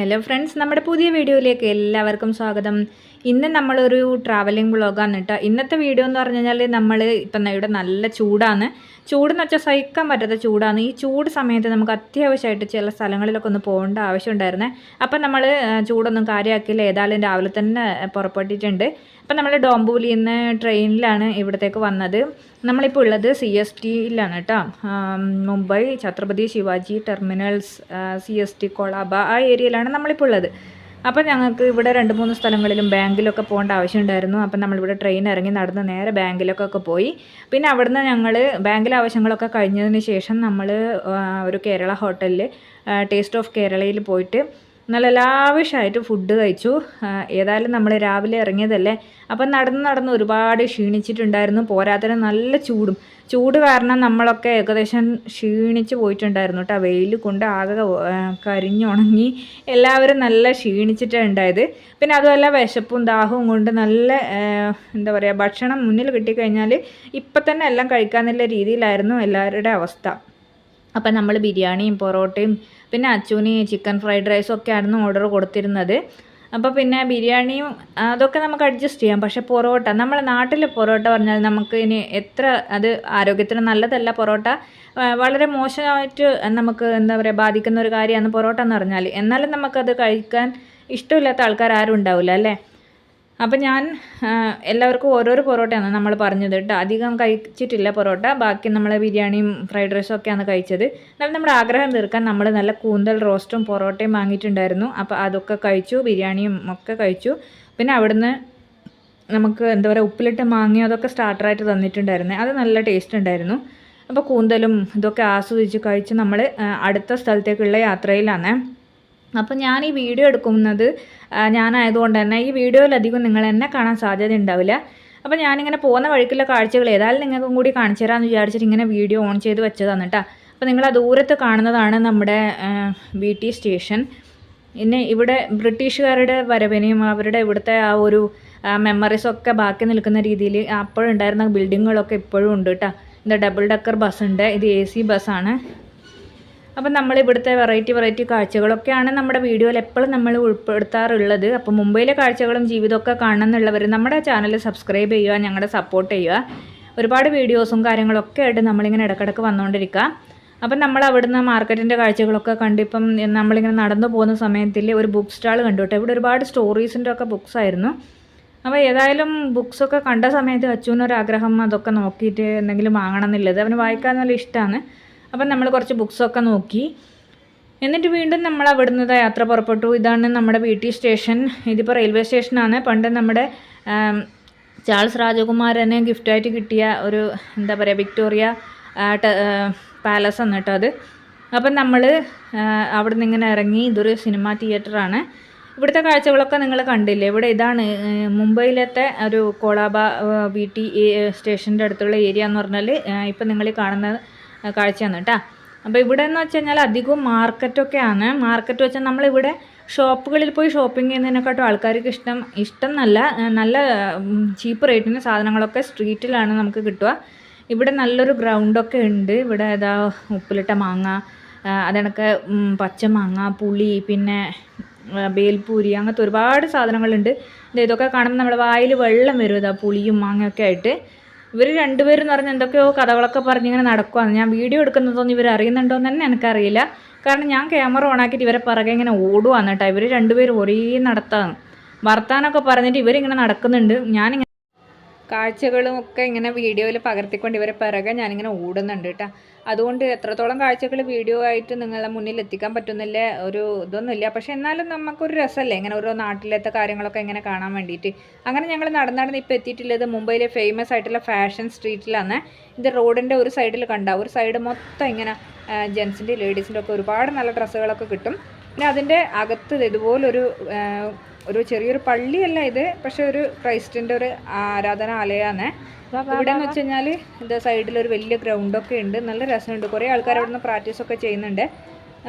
Hello friends നമ്മുടെ പുതിയ വീഡിയോയിലേക്ക് എല്ലാവർക്കും സ്വാഗതം. ഇന്ന് നമ്മളൊരു ട്രാവലിംഗ് ബ്ലോഗാണ് കേട്ടോ. ഇന്നത്തെ വീഡിയോ എന്ന് പറഞ്ഞു കഴിഞ്ഞാൽ നമ്മൾ ഇപ്പം ഇവിടെ നല്ല ചൂടാണ്. ചൂടെന്ന് വെച്ചാൽ സഹിക്കാൻ പറ്റാത്ത ചൂടാണ്. ഈ ചൂട് സമയത്ത് നമുക്ക് അത്യാവശ്യമായിട്ട് ചില സ്ഥലങ്ങളിലൊക്കെ ഒന്ന് പോകേണ്ട ആവശ്യമുണ്ടായിരുന്നേ അപ്പം നമ്മൾ ചൂടൊന്നും കാര്യമാക്കിയില്ല ഏതായാലും രാവിലെ തന്നെ പുറപ്പെട്ടിട്ടുണ്ട്. അപ്പം നമ്മൾ ഡോംബൂലിൽ നിന്ന് ട്രെയിനിലാണ് ഇവിടത്തേക്ക് വന്നത്. നമ്മളിപ്പോൾ ഉള്ളത് സി എസ് ടിയിലാണ് കേട്ടോ. Mumbai Chhatrapati Shivaji terminals C S T Colaba ആ ഏരിയയിലാണ് നമ്മളിപ്പോൾ ഉള്ളത്. അപ്പോൾ ഞങ്ങൾക്ക് ഇവിടെ രണ്ട് മൂന്ന് സ്ഥലങ്ങളിലും ബാങ്കിലൊക്കെ പോകേണ്ട ആവശ്യമുണ്ടായിരുന്നു. അപ്പം നമ്മളിവിടെ ട്രെയിൻ ഇറങ്ങി നടന്ന് നേരെ ബാങ്കിലൊക്കെ പോയി. പിന്നെ അവിടുന്ന് ഞങ്ങൾ ബാങ്കിലെ ആവശ്യങ്ങളൊക്കെ കഴിഞ്ഞതിന് ശേഷം നമ്മൾ ഒരു കേരള ഹോട്ടലിൽ ടേസ്റ്റ് ഓഫ് കേരളയിൽ പോയിട്ട് നല്ല ലാവിഷായിട്ട് ഫുഡ് കഴിച്ചു. ഏതായാലും നമ്മൾ രാവിലെ ഇറങ്ങിയതല്ലേ? അപ്പം നടന്ന് നടന്ന് ഒരുപാട് ക്ഷീണിച്ചിട്ടുണ്ടായിരുന്നു. പോരാത്തതിന് നല്ല ചൂടും. ചൂട് കാരണം നമ്മളൊക്കെ ഏകദേശം ക്ഷീണിച്ച് പോയിട്ടുണ്ടായിരുന്നു കേട്ടോ വെയിൽ കൊണ്ട് ആകെ കരിഞ്ഞുണങ്ങി എല്ലാവരും നല്ല ക്ഷീണിച്ചിട്ടാണ് ഉണ്ടായത്. പിന്നെ അതുമല്ല വിശപ്പും ദാഹവും കൊണ്ട് നല്ല എന്താ പറയുക ഭക്ഷണം മുന്നിൽ കിട്ടിക്കഴിഞ്ഞാൽ ഇപ്പം തന്നെ എല്ലാം കഴിക്കാമെന്നുള്ള രീതിയിലായിരുന്നു എല്ലാവരുടെ അവസ്ഥ. അപ്പം നമ്മൾ ബിരിയാണിയും പൊറോട്ടയും പിന്നെ അച്ചൂനി ചിക്കൻ ഫ്രൈഡ് റൈസും ഒക്കെ ആയിരുന്നു ഓർഡർ കൊടുത്തിരുന്നത്. അപ്പോൾ പിന്നെ ബിരിയാണിയും അതൊക്കെ നമുക്ക് അഡ്ജസ്റ്റ് ചെയ്യാം. പക്ഷേ പൊറോട്ട നമ്മളെ നാട്ടിലെ പൊറോട്ട പറഞ്ഞാൽ നമുക്ക് ഇനി എത്ര അത് ആരോഗ്യത്തിന് നല്ലതല്ല പൊറോട്ട. വളരെ മോശമായിട്ട് നമുക്ക് എന്താ പറയുക ബാധിക്കുന്ന ഒരു കാര്യമാണ് പൊറോട്ട എന്ന് പറഞ്ഞാൽ എന്നാലും നമുക്കത് കഴിക്കാൻ ഇഷ്ടമില്ലാത്ത ആൾക്കാർ ആരും ഉണ്ടാവില്ല അല്ലേ? അപ്പം ഞാൻ എല്ലാവർക്കും ഓരോരോ പൊറോട്ടയാണ് നമ്മൾ പറഞ്ഞത് കേട്ടോ. അധികം കഴിച്ചിട്ടില്ല പൊറോട്ട. ബാക്കി നമ്മൾ ബിരിയാണിയും ഫ്രൈഡ് റൈസും ഒക്കെയാണ് കഴിച്ചത്. എന്നാലും നമ്മുടെ ആഗ്രഹം തീർക്കാൻ നമ്മൾ നല്ല കൂന്തൽ റോസ്റ്റും പൊറോട്ടയും വാങ്ങിയിട്ടുണ്ടായിരുന്നു. അപ്പോൾ അതൊക്കെ കഴിച്ചു ബിരിയാണിയും ഒക്കെ കഴിച്ചു. പിന്നെ അവിടുന്ന് നമുക്ക് എന്താ പറയുക ഉപ്പിലിട്ട് മാങ്ങയും അതൊക്കെ സ്റ്റാർട്ടറായിട്ട് തന്നിട്ടുണ്ടായിരുന്നു. അത് നല്ല ടേസ്റ്റ് ഉണ്ടായിരുന്നു. അപ്പോൾ കൂന്തലും ഇതൊക്കെ ആസ്വദിച്ച് കഴിച്ച് നമ്മൾ അടുത്ത സ്ഥലത്തേക്കുള്ള യാത്രയിലാണ്. അപ്പോൾ ഞാൻ ഈ വീഡിയോ എടുക്കുന്നത് ഞാനായതുകൊണ്ട് തന്നെ ഈ വീഡിയോയിലധികം നിങ്ങൾ എന്നെ കാണാൻ സാധ്യത ഉണ്ടാവില്ല. അപ്പോൾ ഞാനിങ്ങനെ പോകുന്ന വഴിക്കുള്ള കാഴ്ചകൾ ഏതായാലും നിങ്ങൾക്കും കൂടി കാണിച്ചു തരാമെന്ന് വിചാരിച്ചിട്ട് ഇങ്ങനെ വീഡിയോ ഓൺ ചെയ്ത് വെച്ചതാണ് കേട്ടോ അപ്പോൾ നിങ്ങൾ ആ ദൂരത്ത് കാണുന്നതാണ് നമ്മുടെ ബി ടി സ്റ്റേഷൻ. പിന്നെ ഇവിടെ ബ്രിട്ടീഷുകാരുടെ വരവിനെയും അവരുടെ ഇവിടുത്തെ ആ ഒരു മെമ്മറീസൊക്കെ ബാക്കി നിൽക്കുന്ന രീതിയിൽ അപ്പോഴുണ്ടായിരുന്ന ബിൽഡിങ്ങുകളൊക്കെ ഇപ്പോഴും ഉണ്ട് കേട്ടോ ഇത് ഡബിൾ ഡക്കർ ബസ് ഉണ്ട് ഇത് എ സി ബസ്സാണ് അപ്പം നമ്മൾ ഇവിടുത്തെ വെറൈറ്റി വെറൈറ്റി കാഴ്ചകളൊക്കെയാണ് നമ്മുടെ വീഡിയോയിൽ എപ്പോഴും നമ്മൾ ഉൾപ്പെടുത്താറുള്ളത്. അപ്പോൾ മുംബൈയിലെ കാഴ്ചകളും ജീവിതമൊക്കെ കാണുന്നുള്ളവർ നമ്മുടെ ചാനൽ സബ്സ്ക്രൈബ് ചെയ്യുക ഞങ്ങളുടെ സപ്പോർട്ട് ചെയ്യുക. ഒരുപാട് വീഡിയോസും കാര്യങ്ങളൊക്കെ ആയിട്ട് നമ്മളിങ്ങനെ ഇടക്കിടക്ക് വന്നുകൊണ്ടിരിക്കുക അപ്പം നമ്മൾ അവിടുന്ന് മാർക്കറ്റിന്റെ കാഴ്ചകളൊക്കെ കണ്ട് ഇപ്പം നമ്മളിങ്ങനെ നടന്നു പോകുന്ന സമയത്തിൽ ഒരു ബുക്ക് സ്റ്റാൾ കണ്ടു ഇവിടെ ഒരുപാട് സ്റ്റോറീസിന്റെ ഒക്കെ ബുക്സ് ആയിരുന്നു. അപ്പോൾ ഏതായാലും ബുക്സൊക്കെ കണ്ട സമയത്ത് അച്ഛനൊരാഗ്രഹം അതൊക്കെ നോക്കിയിട്ട് എന്തെങ്കിലും വാങ്ങണം എന്നുള്ളത്. അവന് വായിക്കാൻ നല്ല ഇഷ്ടമാണ് അപ്പം നമ്മൾ കുറച്ച് ബുക്സൊക്കെ നോക്കി. എന്നിട്ട് വീണ്ടും നമ്മൾ അവിടുന്ന് യാത്ര പുറപ്പെട്ടു. ഇതാണ് നമ്മുടെ ബി ടി സ്റ്റേഷൻ. ഇതിപ്പോൾ റെയിൽവേ സ്റ്റേഷനാണ്. പണ്ട് നമ്മുടെ ചാൾസ് രാജകുമാരനെ ഗിഫ്റ്റായിട്ട് കിട്ടിയ ഒരു എന്താ പറയുക വിക്ടോറിയ പാലസ് ആണ് കേട്ടോ അത്. അപ്പം നമ്മൾ അവിടെ നിന്ന് ഇങ്ങനെ ഇറങ്ങി. ഇതൊരു സിനിമ തിയേറ്ററാണ്. ഇവിടുത്തെ കാഴ്ചകളൊക്കെ നിങ്ങൾ കണ്ടില്ലേ? ഇവിടെ ഇതാണ് മുംബൈയിലത്തെ ഒരു കോളാബ ബി ടി സ്റ്റേഷന്റെ അടുത്തുള്ള ഏരിയ എന്ന് പറഞ്ഞാൽ ഇപ്പം നിങ്ങൾ കാണുന്ന കാഴ്ചയാണ് കേട്ടോ. അപ്പോൾ ഇവിടെ എന്ന് വെച്ച് കഴിഞ്ഞാൽ അധികവും മാർക്കറ്റൊക്കെയാണ്. മാർക്കറ്റ് വെച്ചാൽ നമ്മളിവിടെ ഷോപ്പുകളിൽ പോയി ഷോപ്പിംഗ് ചെയ്യുന്നതിനെക്കാട്ടും ആൾക്കാർക്ക് ഇഷ്ടം ഇഷ്ടം നല്ല നല്ല ചീപ്പ് റേറ്റിന് സാധനങ്ങളൊക്കെ സ്ട്രീറ്റിലാണ് നമുക്ക് കിട്ടുക. ഇവിടെ നല്ലൊരു ഗ്രൗണ്ടൊക്കെ ഉണ്ട്. ഇവിടെ ഏതാ ഉപ്പിലിട്ട മാങ്ങ അതണക്ക് പച്ചമാങ്ങ പുളി പിന്നെ ബേൽപൂരി അങ്ങനത്തെ ഒരുപാട് സാധനങ്ങളുണ്ട്. ഇതൊക്കെ കാണുമ്പോൾ നമ്മുടെ വായിൽ വെള്ളം വരും ഇതാ പുളിയും മാങ്ങയൊക്കെ ആയിട്ട്. ഇവർ രണ്ടുപേരും എന്ന് പറഞ്ഞാൽ എന്തൊക്കെയോ കഥകളൊക്കെ പറഞ്ഞിങ്ങനെ നടക്കുവാണ് ഞാൻ വീഡിയോ എടുക്കുന്നതൊന്നും ഇവർ അറിയുന്നുണ്ടോ എന്ന് തന്നെ എനിക്കറിയില്ല. കാരണം ഞാൻ ക്യാമറ ഓണാക്കിയിട്ട് ഇവരെ പിറകെ ഇങ്ങനെ ഓടുവാണ് കേട്ടോ. ഇവർ രണ്ടുപേരും ഒരേ നടത്താണ് വർത്താനൊക്കെ പറഞ്ഞിട്ട് ഇവരിങ്ങനെ നടക്കുന്നുണ്ട്. ഞാനിങ്ങനെ കാഴ്ചകളും ഒക്കെ ഇങ്ങനെ വീഡിയോയിൽ പകർത്തിക്കൊണ്ട് ഇവരെ പിറകെ ഞാനിങ്ങനെ ഓടുന്നുണ്ട് കേട്ടോ. അതുകൊണ്ട് എത്രത്തോളം കാഴ്ചകൾ വീഡിയോ ആയിട്ട് നിങ്ങളുടെ മുന്നിൽ എത്തിക്കാൻ പറ്റുന്നില്ല ഒരു ഇതൊന്നുമില്ല പക്ഷേ എന്നാലും നമുക്കൊരു രസമല്ലേ ഇങ്ങനെ ഓരോ നാട്ടിലത്തെ കാര്യങ്ങളൊക്കെ ഇങ്ങനെ കാണാൻ വേണ്ടിയിട്ട്. അങ്ങനെ ഞങ്ങൾ നടന്നടന്ന് ഇപ്പോൾ എത്തിയിട്ടുള്ളത് മുംബൈയിലെ ഫേമസ് ആയിട്ടുള്ള ഫാഷൻ സ്ട്രീറ്റിലാണ് ഇത് റോഡിന്റെ ഒരു സൈഡിൽ കണ്ട ഒരു സൈഡ് മൊത്തം ഇങ്ങനെ ജെൻസിന്റെ ലേഡീസിന്റെ ഒക്കെ ഒരുപാട് നല്ല ഡ്രസ്സുകളൊക്കെ കിട്ടും. പിന്നെ അതിന്റെ അകത്ത് ഇതുപോലൊരു ഒരു ചെറിയൊരു പള്ളിയല്ല ഇത് പക്ഷെ ഒരു ക്രൈസ്റ്റിന്റെ ഒരു ആരാധനാലയമാണ് ഇവിടെ എന്ന് വെച്ച് കഴിഞ്ഞാൽ ഇത് സൈഡിൽ ഒരു വലിയ ഗ്രൗണ്ടൊക്കെ ഉണ്ട് നല്ല രസമുണ്ട്. കുറേ ആൾക്കാർ അവിടെ നിന്ന് പ്രാക്ടീസൊക്കെ ചെയ്യുന്നുണ്ട്.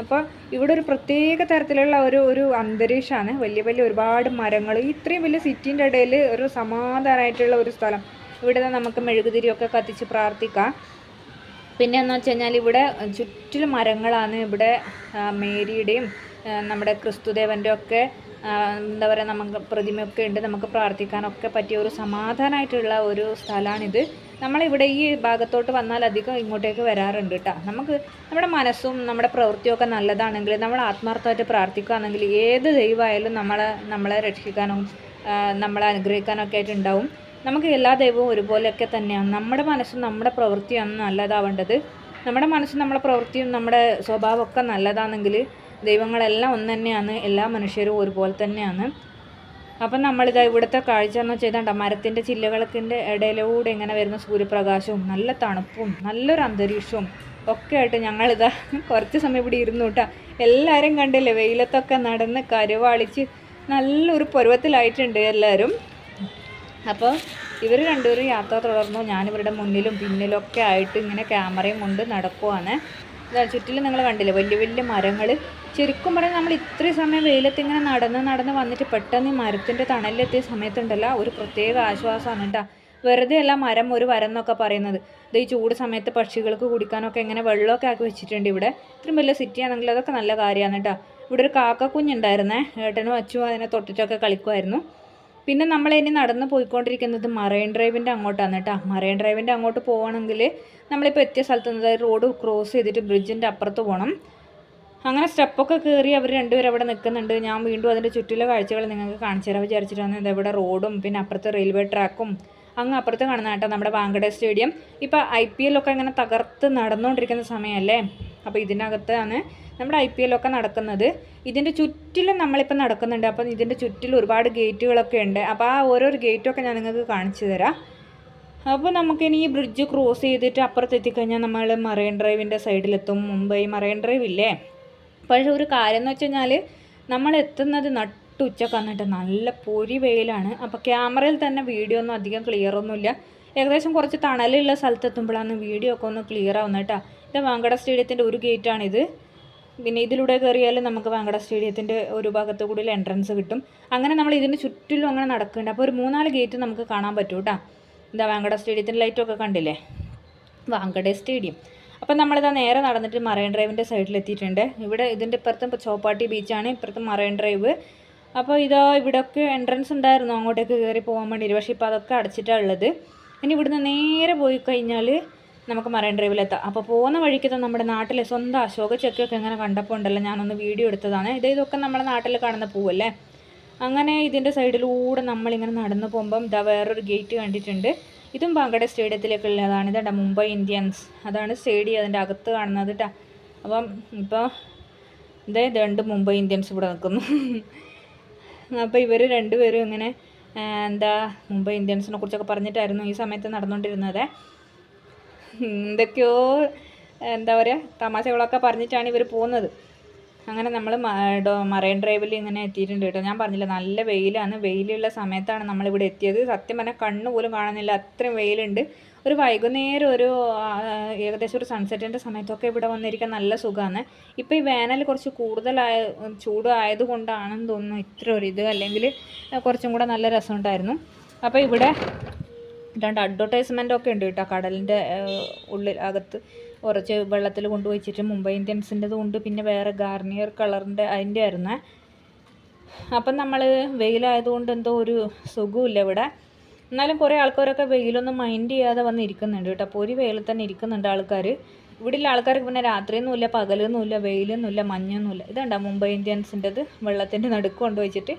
അപ്പോൾ ഇവിടെ ഒരു പ്രത്യേക തരത്തിലുള്ള ഒരു ഒരു അന്തരീക്ഷമാണ്. വലിയ വലിയ ഒരുപാട് മരങ്ങൾ ഇത്രയും വലിയ സിറ്റിന്റെ ഇടയിൽ ഒരു സമാധാനമായിട്ടുള്ള ഒരു സ്ഥലം. ഇവിടെ നമുക്ക് മെഴുകുതിരിയൊക്കെ കത്തിച്ച് പ്രാർത്ഥിക്കാം. പിന്നെ എന്ന് വെച്ച് കഴിഞ്ഞാൽ ഇവിടെ ചുറ്റിലും മരങ്ങളാണ്. ഇവിടെ മേരിയുടെയും നമ്മുടെ ക്രിസ്തുദേവന്റെ ഒക്കെ എന്താ പറയുക നമുക്ക് പ്രതിമയൊക്കെ ഉണ്ട് നമുക്ക് പ്രാർത്ഥിക്കാനൊക്കെ പറ്റിയ ഒരു സമാധാനമായിട്ടുള്ള ഒരു സ്ഥലമാണിത്. നമ്മളിവിടെ ഈ ഭാഗത്തോട്ട് വന്നാൽ അധികം ഇങ്ങോട്ടേക്ക് വരാറുണ്ട് കേട്ടോ നമുക്ക് നമ്മുടെ മനസ്സും നമ്മുടെ പ്രവൃത്തിയൊക്കെ നല്ലതാണെങ്കിൽ നമ്മൾ ആത്മാർത്ഥമായിട്ട് പ്രാർത്ഥിക്കുകയാണെങ്കിൽ ഏത് ദൈവമായാലും നമ്മളെ നമ്മളെ രക്ഷിക്കാനും നമ്മളെ അനുഗ്രഹിക്കാനൊക്കെ ആയിട്ടുണ്ടാവും നമുക്ക് എല്ലാ ദൈവവും ഒരുപോലെയൊക്കെ തന്നെയാണ്. നമ്മുടെ മനസ്സും നമ്മുടെ പ്രവൃത്തിയാണ് നല്ലതാവേണ്ടത്. നമ്മുടെ മനസ്സും നമ്മുടെ പ്രവൃത്തിയും നമ്മുടെ സ്വഭാവമൊക്കെ നല്ലതാണെങ്കിൽ ദൈവങ്ങളെല്ലാം ഒന്ന് തന്നെയാണ് എല്ലാ മനുഷ്യരും ഒരുപോലെ തന്നെയാണ്. അപ്പം നമ്മളിതാ ഇവിടുത്തെ കാഴ്ച എന്ന് ചെയ്താണ്ട മരത്തിന്റെ ചില്ലകളൊക്കെ ഇടയിലൂടെ ഇങ്ങനെ വരുന്ന സൂര്യപ്രകാശവും നല്ല തണുപ്പും നല്ലൊരു അന്തരീക്ഷവും ഒക്കെ ആയിട്ട് ഞങ്ങളിതാ കുറച്ച് സമയം ഇവിടെ ഇരുന്നു കേട്ടോ. എല്ലാവരും കണ്ടില്ലേ വെയിലത്തൊക്കെ നടന്ന് കരുവാളിച്ച് നല്ലൊരു പരുവത്തിലായിട്ടുണ്ട് എല്ലാവരും. അപ്പോൾ ഇവർ രണ്ടുപേരും യാത്ര തുടർന്നു ഞാനിവരുടെ മുന്നിലും പിന്നിലും ഒക്കെ ആയിട്ട് ഇങ്ങനെ ക്യാമറയും കൊണ്ട് നടക്കുവാണ്. ചുറ്റിലും നിങ്ങൾ കണ്ടില്ലേ വലിയ വലിയ മരങ്ങൾ ശരിക്കും പറഞ്ഞാൽ നമ്മൾ ഇത്രയും സമയം വെയിലത്ത് ഇങ്ങനെ നടന്ന് നടന്ന് വന്നിട്ട് പെട്ടെന്ന് ഈ മരത്തിന്റെ തണലിലെത്തിയ സമയത്തുണ്ടല്ലോ ഒരു പ്രത്യേക ആശ്വാസമാണ് കേട്ടോ. വെറുതെ അല്ല മരം ഒരു വരം എന്നൊക്കെ പറയുന്നത്. ഇത് ഈ ചൂട് സമയത്ത് പക്ഷികൾക്ക് കുടിക്കാനൊക്കെ ഇങ്ങനെ വെള്ളമൊക്കെ ആക്കി വെച്ചിട്ടുണ്ട് ഇവിടെ. ഇത്രയും വലിയ സിറ്റി ആണെങ്കിൽ അതൊക്കെ നല്ല കാര്യമാണ് കേട്ടോ. ഇവിടെ ഒരു കാക്ക കുഞ്ഞുണ്ടായിരുന്നേ ഏട്ടനും അച്ഛനും അതിനെ തൊട്ടിട്ടൊക്കെ കളിക്കുമായിരുന്നു പിന്നെ നമ്മൾ ഇനി നടന്ന് പോയിക്കൊണ്ടിരിക്കുന്നത് മറൈൻ ഡ്രൈവിന്റെ അങ്ങോട്ടാണ് കേട്ടോ. മറൈൻ ഡ്രൈവിന്റെ അങ്ങോട്ട് പോകണമെങ്കിൽ നമ്മളിപ്പോൾ എത്തിയ സ്ഥലത്ത് നിന്ന് റോഡ് ക്രോസ് ചെയ്തിട്ട് ബ്രിഡ്ജിന്റെ അപ്പുറത്ത് പോകണം അങ്ങനെ സ്റ്റെപ്പൊക്കെ കയറി അവർ രണ്ടുപേരും അവിടെ നിൽക്കുന്നുണ്ട്. ഞാൻ വീണ്ടും അതിന്റെ ചുറ്റിലെ കാഴ്ചകൾ നിങ്ങൾക്ക് കാണിച്ചു തരാൻ വിചാരിച്ചിട്ടാണ് ഇത് ഇവിടെ റോഡും പിന്നെ അപ്പുറത്ത് റെയിൽവേ ട്രാക്കും അങ്ങ് അപ്പുറത്ത് കാണുന്ന കേട്ടോ നമ്മുടെ വാങ്കഡ സ്റ്റേഡിയം. ഇപ്പോൾ ഐ പി എല്ലൊക്കെ ഇങ്ങനെ തകർത്ത് നടന്നുകൊണ്ടിരിക്കുന്ന സമയമല്ലേ? അപ്പോൾ ഇതിനകത്താണ് നമ്മുടെ ഐ പി എല്ലൊക്കെ നടക്കുന്നത്. ഇതിന്റെ ചുറ്റിലും നമ്മളിപ്പോൾ നടക്കുന്നുണ്ട്. അപ്പം ഇതിന്റെ ചുറ്റിലും ഒരുപാട് ഗേറ്റുകളൊക്കെ ഉണ്ട്. അപ്പോൾ ആ ഓരോരോ ഗേറ്റൊക്കെ ഞാൻ നിങ്ങൾക്ക് കാണിച്ചു തരാം. അപ്പോൾ നമുക്കിനി ഈ ബ്രിഡ്ജ് ക്രോസ് ചെയ്തിട്ട് അപ്പുറത്ത് എത്തിക്കഴിഞ്ഞാൽ നമ്മൾ മറൈൻ ഡ്രൈവിന്റെ സൈഡിലെത്തും. മുംബൈ മറൈൻ ഡ്രൈവ് ഇല്ലേ? പക്ഷേ ഒരു കാര്യം എന്ന് വെച്ച് കഴിഞ്ഞാൽ നമ്മൾ എത്തുന്നത് നട്ടുച്ചക്ക് വന്നിട്ട് നല്ല പൊരി വെയിലാണ്. അപ്പോൾ ക്യാമറയിൽ തന്നെ വീഡിയോ ഒന്നും അധികം ക്ലിയർ ഒന്നുമില്ല. ഏകദേശം കുറച്ച് തണലുള്ള സ്ഥലത്തെത്തുമ്പോഴാണ് വീഡിയോ ഒക്കെ ഒന്ന് ക്ലിയർ ആവുന്നത് കേട്ടോ. ഇത് വാങ്കട സ്റ്റേഡിയത്തിന്റെ ഒരു ഗേറ്റാണിത് പിന്നെ ഇതിലൂടെ കയറിയാൽ നമുക്ക് വാങ്കട സ്റ്റേഡിയത്തിന്റെ ഒരു ഭാഗത്ത് കൂടി എൻട്രൻസ് കിട്ടും. അങ്ങനെ നമ്മൾ ഇതിന് ചുറ്റിലും അങ്ങനെ നടക്കുന്നുണ്ട്. അപ്പോൾ ഒരു മൂന്നാൽ ഗേറ്റ് നമുക്ക് കാണാൻ പറ്റും കേട്ടോ. എന്താ വാങ്കട സ്റ്റേഡിയത്തിന്റെ ലൈറ്റൊക്കെ കണ്ടില്ലേ? വാങ്കട സ്റ്റേഡിയം. അപ്പം നമ്മളിതാ നേരെ നടന്നിട്ട് മറൈൻ ഡ്രൈവിന്റെ സൈഡിലെത്തിയിട്ടുണ്ട്. ഇവിടെ ഇതിന്റെ ഇപ്പുറത്തും ചോപ്പാട്ടി ബീച്ചാണ് ഇപ്പുറത്തും മറൈൻ ഡ്രൈവ്. അപ്പോൾ ഇതാ ഇവിടെയൊക്കെ എൻട്രൻസ് ഉണ്ടായിരുന്നു അങ്ങോട്ടേക്ക് കയറി പോകാൻ വേണ്ടിയിട്ട്. പക്ഷേ ഇപ്പോൾ അതൊക്കെ അടച്ചിട്ടാണ് ഉള്ളത്. ഇനി ഇവിടുന്ന് നേരെ പോയി കഴിഞ്ഞാൽ നമുക്ക് മറൈൻ ഡ്രൈവിലെത്താം. അപ്പോൾ പോകുന്ന വഴിക്ക് തന്നെ നമ്മുടെ നാട്ടിലെ സ്വന്തം അശോക ചെക്കൊക്കെ ഇങ്ങനെ കണ്ടപ്പോൾ ഉണ്ടല്ലോ ഞാനൊന്ന് വീഡിയോ എടുത്തതാണ്. ഇത് ഇതൊക്കെ നമ്മുടെ നാട്ടിൽ കാണുന്ന പൂവല്ലേ? അങ്ങനെ ഇതിന്റെ സൈഡിലൂടെ നമ്മളിങ്ങനെ നടന്നു പോകുമ്പം ഇതാ വേറൊരു ഗേറ്റ് കണ്ടിട്ടുണ്ട്. ഇതും പാങ്കട സ്റ്റേഡിയത്തിലേക്കുള്ളതാണ്. ഇതാ മുംബൈ ഇന്ത്യൻസ്. അതാണ് സ്റ്റേഡിയം അതിന്റെ അകത്ത് കാണുന്നത് കേട്ടോ അപ്പം ഇപ്പോൾ ഇതേ രണ്ട് മുംബൈ ഇന്ത്യൻസ് ഇവിടെ നിൽക്കുന്നു അപ്പോൾ ഇവർ രണ്ടുപേരും ഇങ്ങനെ എന്താ മുംബൈ ഇന്ത്യൻസിനെ കുറിച്ചൊക്കെ പറഞ്ഞിട്ടായിരുന്നു ഈ സമയത്ത് നടന്നുകൊണ്ടിരുന്നത് എന്തൊക്കെയോ എന്താ പറയുക തമാശകളൊക്കെ പറഞ്ഞിട്ടാണ് ഇവർ പോകുന്നത്. അങ്ങനെ നമ്മൾ മറൈൻ ഡ്രൈവിൽ ഇങ്ങനെ എത്തിയിട്ടുണ്ട് കേട്ടോ. ഞാൻ പറഞ്ഞില്ല നല്ല വെയിലാണ്. വെയിലുള്ള സമയത്താണ് നമ്മളിവിടെ എത്തിയത്. സത്യം പറഞ്ഞാൽ കണ്ണ് പോലും കാണുന്നില്ല. അത്രയും വെയിലുണ്ട്. ഒരു വൈകുന്നേരം ഒരു ഏകദേശം ഒരു സൺസെറ്റിന്റെ സമയത്തൊക്കെ ഇവിടെ വന്നിരിക്കാൻ നല്ല സുഖമാണ് ഇപ്പോൾ ഈ വേനൽ കുറച്ച് കൂടുതലായ ചൂട് ആയതുകൊണ്ടാണെന്ന് തോന്നുന്നു ഇത്ര ഒരു ഇത്. അല്ലെങ്കിൽ കുറച്ചും കൂടെ നല്ല രസമുണ്ടായിരുന്നു അപ്പോൾ ഇവിടെ രണ്ട് അഡ്വർടൈസ്മെന്റ് ഒക്കെ ഉണ്ട് കേട്ടോ കടലിന്റെ ഉള്ളിൽ അകത്ത്. കുറച്ച് വെള്ളത്തിൽ കൊണ്ടുവച്ചിട്ട് മുംബൈ ഇന്ത്യൻസിന്റെത് ഉണ്ട് പിന്നെ വേറെ ഗാർണിയർ കളറിന്റെ അതിന്റെ ആയിരുന്നേ. അപ്പം നമ്മൾ വെയിലായതുകൊണ്ട് എന്തോ ഒരു സുഖമില്ല ഇവിടെ. എന്നാലും കുറേ ആൾക്കാരൊക്കെ വെയിലൊന്നും മൈൻഡ് ചെയ്യാതെ വന്ന് ഇരിക്കുന്നുണ്ട് കേട്ടോ. അപ്പോൾ ഒരു വെയിലിൽ തന്നെ ഇരിക്കുന്നുണ്ട് ആൾക്കാർ ഇവിടെയുള്ള ആൾക്കാർക്ക് പിന്നെ രാത്രിയൊന്നുമില്ല പകലൊന്നുമില്ല വെയിലൊന്നുമില്ല മഞ്ഞൊന്നുമില്ല. ഇതുണ്ടാ മുംബൈ ഇന്ത്യൻസിന്റെത് വെള്ളത്തിന്റെ നടുക്ക് കൊണ്ടുവച്ചിട്ട്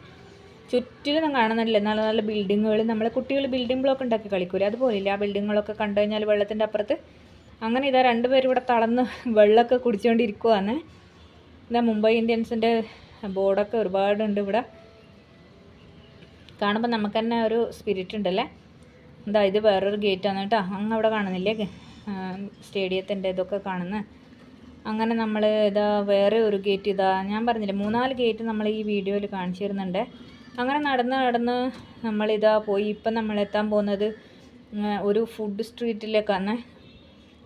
ചുറ്റിലും കാണുന്നില്ല. നല്ല നല്ല ബിൽഡിങ്ങുകൾ നമ്മളെ കുട്ടികൾ ബിൽഡിംഗ് ബ്ലോക്ക് ഉണ്ടാക്കി കളിക്കൂലേ? അതുപോലില്ല? ആ ബിൽഡിങ്ങുകളൊക്കെ കണ്ടു കഴിഞ്ഞാൽ വെള്ളത്തിന്റെ അപ്പുറത്ത് അങ്ങനെ ഇതാ രണ്ടുപേരും ഇവിടെ തളന്ന് വെള്ളമൊക്കെ കുടിച്ചുകൊണ്ടിരിക്കുവാണ്. ഇതാ മുംബൈ ഇന്ത്യൻസിന്റെ ബോർഡൊക്കെ ഒരുപാടുണ്ട് ഇവിടെ. കാണുമ്പോൾ നമുക്ക് തന്നെ ഒരു സ്പിരിറ്റ് ഉണ്ടല്ലേ? എന്താ ഇത് വേറൊരു ഗേറ്റാണ് കേട്ടോ. അങ്ങ് അവിടെ കാണുന്നില്ലേ? സ്റ്റേഡിയത്തിന്റെ ഇതൊക്കെ കാണുന്നത് അങ്ങനെ നമ്മൾ ഇതാ വേറെ ഒരു ഗേറ്റ് ഇതാ. ഞാൻ പറഞ്ഞില്ലേ മൂന്നാൽ ഗേറ്റ് നമ്മൾ ഈ വീഡിയോയിൽ കാണിച്ചു തരുന്നുണ്ട് അങ്ങനെ നടന്ന് നടന്ന് നമ്മളിതാ പോയി. ഇപ്പം നമ്മൾ എത്താൻ പോകുന്നത് ഒരു ഫുഡ് സ്ട്രീറ്റിലേക്കാണ്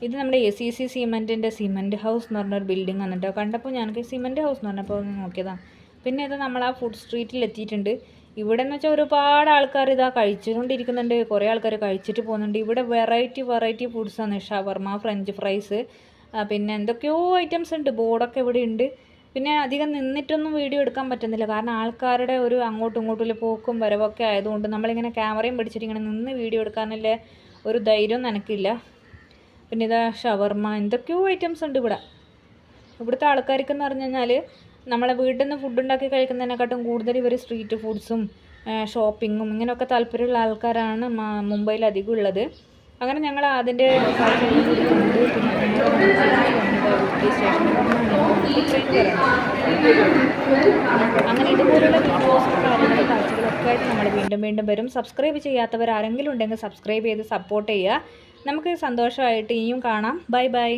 ഇത് നമ്മുടെ എ സി സി സിമെന്റിന്റെ സിമെന്റ് ഹൗസ് എന്ന് പറഞ്ഞൊരു ബിൽഡിംഗ് ആണ് കണ്ടപ്പോൾ ഞാനൊക്കെ സിമെന്റ് ഹൗസ് എന്ന് പറഞ്ഞപ്പോൾ ഒന്ന് നോക്കിയതാണ് പിന്നെ ഇത് നമ്മൾ ആ ഫുഡ് സ്ട്രീറ്റിൽ എത്തിയിട്ടുണ്ട്. ഇവിടെ എന്ന് വെച്ചാൽ ഒരുപാട് ആൾക്കാർ ഇതാ കഴിച്ചുകൊണ്ടിരിക്കുന്നുണ്ട്. കുറേ ആൾക്കാർ കഴിച്ചിട്ട് പോകുന്നുണ്ട്. ഇവിടെ വെറൈറ്റി വെറൈറ്റി ഫുഡ്സാണ് ഷവർമ ഫ്രഞ്ച് ഫ്രൈസ് പിന്നെ എന്തൊക്കെയോ ഐറ്റംസ് ഉണ്ട്. ബോർഡൊക്കെ ഇവിടെ ഉണ്ട്. പിന്നെ അധികം നിന്നിട്ടൊന്നും വീഡിയോ എടുക്കാൻ പറ്റുന്നില്ല. കാരണം ആൾക്കാരുടെ ഒരു അങ്ങോട്ടും ഇങ്ങോട്ടും പോക്കും വരവൊക്കെ ആയതുകൊണ്ട് നമ്മളിങ്ങനെ ക്യാമറയും പിടിച്ചിട്ട് ഇങ്ങനെ നിന്ന് വീഡിയോ എടുക്കാനുള്ള ഒരു ധൈര്യം എനിക്കില്ല പിന്നെ ഇതാ ഷവർമ്മ എന്തൊക്കെയോ ഐറ്റംസ് ഉണ്ട് ഇവിടെ. ഇവിടുത്തെ ആൾക്കാർക്ക് എന്ന് പറഞ്ഞു കഴിഞ്ഞാൽ നമ്മളെ വീട്ടിൽ നിന്ന് ഫുഡ് ഉണ്ടാക്കി കഴിക്കുന്നതിനെക്കാട്ടും കൂടുതൽ ഇവർ സ്ട്രീറ്റ് ഫുഡ്സും ഷോപ്പിങ്ങും ഇങ്ങനെയൊക്കെ താല്പര്യമുള്ള ആൾക്കാരാണ് മുംബൈയിൽ അധികം ഉള്ളത്. അങ്ങനെ ഞങ്ങൾ അതിന്റെ അങ്ങനെ ഇതുപോലുള്ള വീഡിയോസും കാര്യങ്ങളും കാഴ്ചകളൊക്കെ ആയിട്ട് നമ്മൾ വീണ്ടും വീണ്ടും വരും. സബ്സ്ക്രൈബ് ചെയ്യാത്തവർ ആരെങ്കിലും ഉണ്ടെങ്കിൽ സബ്സ്ക്രൈബ് ചെയ്ത് സപ്പോർട്ട് ചെയ്യുക. നമുക്ക് സന്തോഷമായിട്ട് ഇനിയും കാണാം. Bye bye.